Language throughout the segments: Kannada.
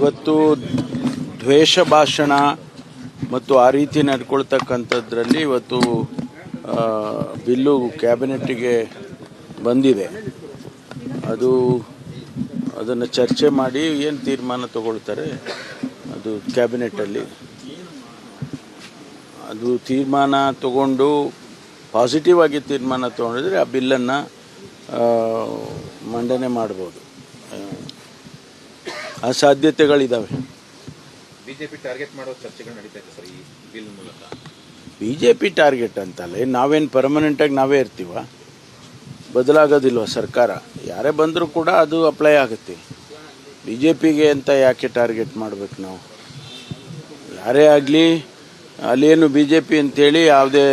ಇವತ್ತು ದ್ವೇಷ ಭಾಷಣ ಮತ್ತು ಆ ರೀತಿ ನಡ್ಕೊಳ್ತಕ್ಕಂಥದ್ರಲ್ಲಿ ಇವತ್ತು ಬಿಲ್ಲು ಕ್ಯಾಬಿನೆಟ್ಟಿಗೆ ಬಂದಿದೆ. ಅದು ಅದನ್ನು ಚರ್ಚೆ ಮಾಡಿ ಏನು ತೀರ್ಮಾನ ತಗೊಳ್ತಾರೆ ಅದು ಕ್ಯಾಬಿನೆಟಲ್ಲಿ ಅದು ತೀರ್ಮಾನ ತಗೊಂಡು ಪಾಸಿಟಿವ್ ಆಗಿ ತೀರ್ಮಾನ ತಗೊಂಡಿದ್ರೆ ಆ ಬಿಲ್ಲನ್ನು ಮಂಡನೆ ಮಾಡ್ಬೋದು. ಆ, ಆ ಸಾಧ್ಯತೆಗಳಿದ್ದಾವೆ ಬಿಜೆಪಿ ಟಾರ್ಗೆಟ್ ಮಾಡೋ ಚರ್ಚೆಗಳು ನಡೀತಾ ಇದೆ ಸರ್ ಈ ಬಿಲ್ ಮೂಲಕ. ಬಿ ಜೆ ಪಿ ಟಾರ್ಗೆಟ್ ಅಂತಲ್ಲ ನಾವೇನು ಪರ್ಮನೆಂಟಾಗಿ ನಾವೇ ಇರ್ತೀವ? ಬದಲಾಗೋದಿಲ್ವ ಸರ್ಕಾರ? ಯಾರೇ ಬಂದರೂ ಕೂಡ ಅದು ಅಪ್ಲೈ ಆಗುತ್ತೆ. ಬಿ ಜೆ ಪಿಗೆ ಅಂತ ಯಾಕೆ ಟಾರ್ಗೆಟ್ ಮಾಡಬೇಕು ನಾವು? ಯಾರೇ ಆಗಲಿ ಅಲ್ಲೇನು ಬಿ ಜೆ ಪಿ ಅಂತೇಳಿ ಯಾವುದೇ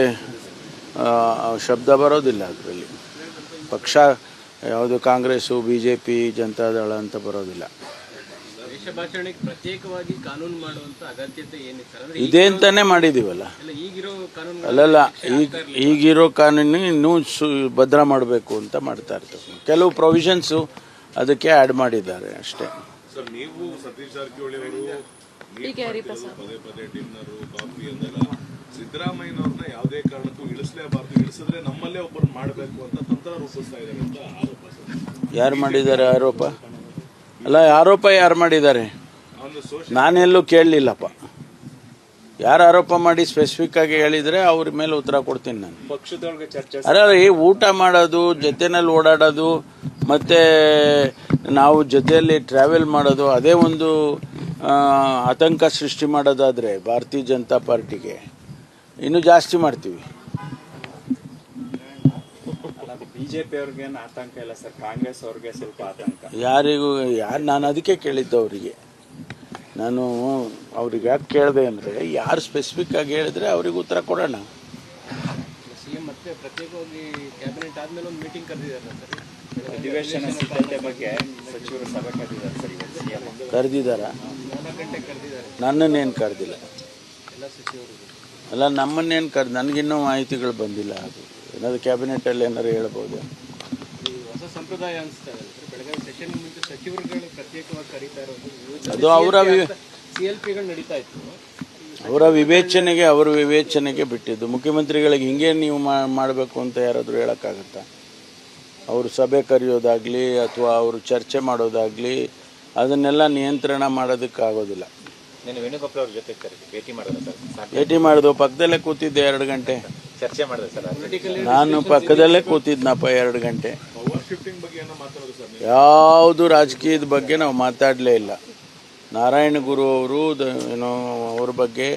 ಶಬ್ದ ಬರೋದಿಲ್ಲ ಅದರಲ್ಲಿ. ಪಕ್ಷ ಯಾವುದು Congress B J P Janata Dal ಅಂತ ಬರೋದಿಲ್ಲ. ದೇಶಭಾಷಣೆಗೆ ಪ್ರತ್ಯೇಕವಾಗಿ ಕಾನೂನು ಮಾಡುವಂತ ಅಗತ್ಯತೆ ಏನಿತ್ತು? ಇದೇ ಅಂತಾನೆ ಮಾಡಿದೀವಲ್ಲ? ಈಗಿರೋ ಕಾನೂನು ಅಲ್ಲಲ್ಲ ಈಗ ಈಗಿರೋ ಕಾನೂನು ಇನ್ನೂ ಸು ಭದ್ರ ಮಾಡಬೇಕು ಅಂತ ಮಾಡ್ತಾ ಇರ್ತಾರೆ. ಕೆಲವು ಪ್ರೊವಿಷನ್ಸು ಅದಕ್ಕೆ ಆ್ಯಡ್ ಮಾಡಿದ್ದಾರೆ ಅಷ್ಟೇ. ಸರ್ ನೀವು ಸತೀಶ್ ಜಾರಕಿಹೊಳಿ ಅವರು ಸಿದ್ದರಾಮಯ್ಯನವ್ರನ್ನ ಯಾವುದೇ ಕಾರಣಕ್ಕೂ ಇಳಿಸಲೇಬಾರ್ದು. ಇಳಿಸಿದ್ರೆ ನಮ್ಮಲ್ಲೇ ಒಬ್ಬರು ಮಾಡಬೇಕು ಅಂತ ತಂತ್ರ ರೂಪಿಸ್ತಾ ಇದ್ದಾರೆ ಅಂತ ಆರೋಪ ಯಾರು ಮಾಡಿದ್ದಾರೆ ಆರೋಪ? ಅಲ್ಲ ಆರೋಪ ಯಾರು ಮಾಡಿದ್ದಾರೆ? ನಾನೆಲ್ಲೂ ಕೇಳಲಿಲ್ಲಪ್ಪ. ಯಾರು ಆರೋಪ ಮಾಡಿ ಸ್ಪೆಸಿಫಿಕ್ ಆಗಿ ಹೇಳಿದರೆ ಅವ್ರ ಮೇಲೆ ಉತ್ತರ ಕೊಡ್ತೀನಿ ನಾನು. ಅರೆ ಊಟ ಮಾಡೋದು, ಜೊತೆನಲ್ಲಿ ಓಡಾಡೋದು, ಮತ್ತೆ ನಾವು ಜೊತೆಯಲ್ಲಿ ಟ್ರಾವೆಲ್ ಮಾಡೋದು, ಅದೇ ಒಂದು ಆತಂಕ ಸೃಷ್ಟಿ ಮಾಡೋದಾದ್ರೆ ಭಾರತೀಯ ಜನತಾ ಪಾರ್ಟಿಗೆ. ಇನ್ನೂ ಜಾಸ್ತಿ ಮಾಡ್ತೀವಿ. ಬಿಜೆಪಿ ಅವ್ರಿಗೇನು ಆತಂಕ ಇಲ್ಲ ಸರ್? ಕಾಂಗ್ರೆಸ್ ಅವ್ರಿಗೆ ಸ್ವಲ್ಪ ಆತಂಕ. ಯಾರಿಗೂ ಯಾರು ನಾನು ಅದಕ್ಕೆ ಕೇಳಿದ್ದು ಅವರಿಗೆ. ನಾನು ಅವ್ರಿಗೆ ಯಾಕೆ ಕೇಳಿದೆ ಅಂದರೆ ಯಾರು ಸ್ಪೆಸಿಫಿಕ್ ಆಗಿ ಹೇಳಿದ್ರೆ ಅವ್ರಿಗೆ ಉತ್ತರ ಕೊಡೋಣ. ಸಿಎಂ ಮತ್ತೆ ಪ್ರತ್ಯೇಕವಾಗಿ ಕ್ಯಾಬಿನೆಟ್ ಆದ್ಮೇಲೆ ಒಂದು ಮೀಟಿಂಗ್ ಕರೆದಿದ್ದಾರೆ ಸರ್? ಅಧಿವೇಶನ ಸಿದ್ಧತೆ ಬಗ್ಗೆ ಸಚಿವರು ಸಭೆ ಕರೆದಿದ್ದಾರೆ ಸರ್ ಇವತ್ತು ಸಿಎಂ ಕರೆದಿದ್ದಾರ? ನಾಲ್ಕು ಗಂಟೆಗೆ ಕರೆದಿದ್ದಾರೆ. ನನ್ನನ್ನೇನು ಕರೆದಿಲ್ಲ? ಎಲ್ಲ ಅಲ್ಲ ನಮ್ಮನ್ನೇನು ಕರ್ ನನಗಿನ್ನೂ ಮಾಹಿತಿಗಳು ಬಂದಿಲ್ಲ. ಅದು ಏನಾದ್ರು ಕ್ಯಾಬಿನೆಟಲ್ಲಿ ಏನಾದ್ರು ಹೇಳ್ಬೋದು? ಇದು ಹೊಸ ಸಂಪ್ರದಾಯ ಅನಿಸ್ತಾ ಬೆಳಗಾವಿ ಸೆಷನ್ ಮುಂಚೆ ಸಚಿವರುಗಳು ಪ್ರತ್ಯೇಕವಾಗಿ ಕರೀತಾ ಇರೋದು. ಅದು ಅವರ ಅವರ ವಿವೇಚನೆಗೆ ಅವರ ವಿವೇಚನೆಗೆ ಬಿಟ್ಟಿದ್ದು. ಮುಖ್ಯಮಂತ್ರಿಗಳಿಗೆ ಹಿಂಗೆ ನೀವು ಮಾಡಬೇಕು ಅಂತ ಯಾರಾದರೂ ಹೇಳೋಕ್ಕಾಗತ್ತಾ? ಅವರು ಸಭೆ ಕರೆಯೋದಾಗಲಿ ಅಥವಾ ಅವರು ಚರ್ಚೆ ಮಾಡೋದಾಗಲಿ ಅದನ್ನೆಲ್ಲ ನಿಯಂತ್ರಣ ಮಾಡೋದಕ್ಕಾಗೋದಿಲ್ಲ. నేను ವೇಣುಗೋಪಾಲ್ ಅವ್ರ ಜೊತೆ ಕರೆ ಭೇಟಿ ಮಾಡೋದು ಭೇಟಿ ಮಾಡಿದ್ವು ಪಕ್ಕದಲ್ಲೇ ಕೂತಿದ್ದೆ ಎರಡು ಗಂಟೆ. ಚರ್ಚೆ ಮಾಡಿದೆ ಸರ್. ನಾನು ಪಕ್ಕದಲ್ಲೇ ಕೂತಿದ್ನಪ್ಪ ಎರಡು ಗಂಟೆ. ಯಾವುದು ರಾಜಕೀಯದ ಬಗ್ಗೆ ನಾವು ಮಾತಾಡಲೇ ಇಲ್ಲ. ನಾರಾಯಣ ಗುರು ಅವರು ಏನೋ ಅವ್ರ ಬಗ್ಗೆ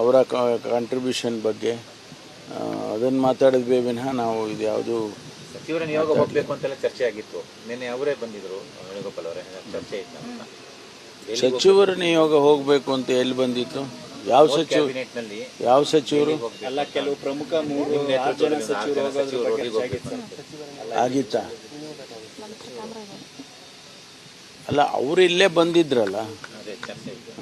ಅವರ ಕಾಂಟ್ರಿಬ್ಯೂಷನ್ ಬಗ್ಗೆ ಅದನ್ನು ಮಾತಾಡಿದ್ವಿ ವಿನಃ ನಾವು ಇದು ಯಾವುದು ಸಚಿವರ ನಿಯೋಗ ಹೋಗ್ಬೇಕು ಅಂತೆಲ್ಲ ಚರ್ಚೆ ಆಗಿತ್ತು. ನಿನ್ನೆ ಅವರೇ ಬಂದಿದ್ರು ವೇಣುಗೋಪಾಲ್ ಅವರೇ. ಚರ್ಚೆ ಇತ್ತು ಸಚಿವರ ನಿಯೋಗ ಹೋಗಬೇಕು ಅಂತ ಎಲ್ಲಿ ಬಂದಿತ್ತು? ಯಾವ ಸಚಿವ ಯಾವ ಸಚಿವರು? ಅಲ್ಲ ಕೆಲವು ಪ್ರಮುಖ ಮೂರು ಜನ ಸಚಿವರು ಆಗಿತ್ತು? ಅಲ್ಲ ಅವರು ಇಲ್ಲೇ ಬಂದಿದ್ರಲ್ಲ? ಅದೇ ಚರ್ಚೆ ಇತ್ತು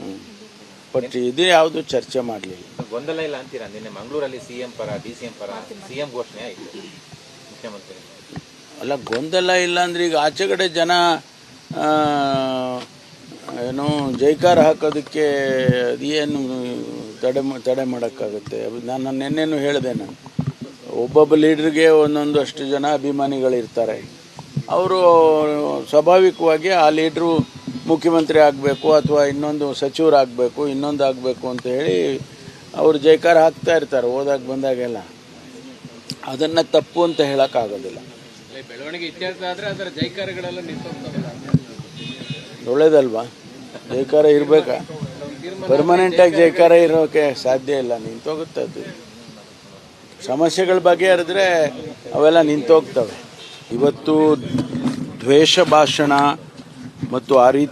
ಬಟ್ ಇದು ಯಾವುದು ಚರ್ಚೆ ಮಾಡಲಿಲ್ಲ. ಗೊಂದಲ ಇಲ್ಲ ಅಂತೀರಾ? ನಿನ್ನೆ ಮಂಗಳೂರಲ್ಲಿ ಸಿಎಂ ಪರ ಡಿ ಸಿಎಂ ಪರ ಸಿಎಂ ಘೋಷಣೆ ಆಯಿತು. ಮುಖ್ಯಮಂತ್ರಿ. ಅಲ್ಲ ಗೊಂದಲ ಇಲ್ಲ ಅಂದ್ರೆ ಈಗ ಆಚೆ ಕಡೆ ಜನ ಆ, ಏನು ಜೈಕಾರ ಹಾಕೋದಕ್ಕೆ ಅದೇನು ತಡೆ ತಡೆ ಮಾಡೋಕ್ಕಾಗುತ್ತೆ. ನಾನು ನಿನ್ನೆನೂ ಹೇಳಿದೆ ನಾನು. ಒಬ್ಬೊಬ್ಬ ಲೀಡ್ರಿಗೆ ಒಂದೊಂದಷ್ಟು ಜನ ಅಭಿಮಾನಿಗಳಿರ್ತಾರೆ. ಅವರು ಸ್ವಾಭಾವಿಕವಾಗಿ ಆ ಲೀಡ್ರು ಮುಖ್ಯಮಂತ್ರಿ ಆಗಬೇಕು ಅಥವಾ ಇನ್ನೊಂದು ಸಚಿವರಾಗಬೇಕು ಇನ್ನೊಂದು ಆಗಬೇಕು ಅಂತ ಹೇಳಿ ಅವರು ಜೈಕಾರ ಹಾಕ್ತಾ ಇರ್ತಾರೆ ಹೋದಾಗ ಬಂದಾಗೆಲ್ಲ. ಅದನ್ನು ತಪ್ಪು ಅಂತ ಹೇಳೋಕ್ಕಾಗೋದಿಲ್ಲ. ಬೆಳವಣಿಗೆ ಇತ್ಯರ್ಥ ಆದರೆ ಅದರ ಜೈಕಾರಗಳೆಲ್ಲ ಒಳ್ಳೇದಲ್ವಾ? ಜೈಕಾರ ಇರಬೇಕಾ? ಪರ್ಮನೆಂಟ್ ಆಗಿ ಜೈಕಾರ ಇರೋಕೆ ಸಾಧ್ಯ ಇಲ್ಲ, ನಿಂತೋಗುತ್ತೆ ಅದು. ಸಮಸ್ಯೆಗಳ ಬಗೆಹರಿದ್ರೆ ಅವೆಲ್ಲ ನಿಂತೋಗ್ತವೆ. ಇವತ್ತು ದ್ವೇಷ ಭಾಷಣ ಮತ್ತು ಆ ರೀತಿ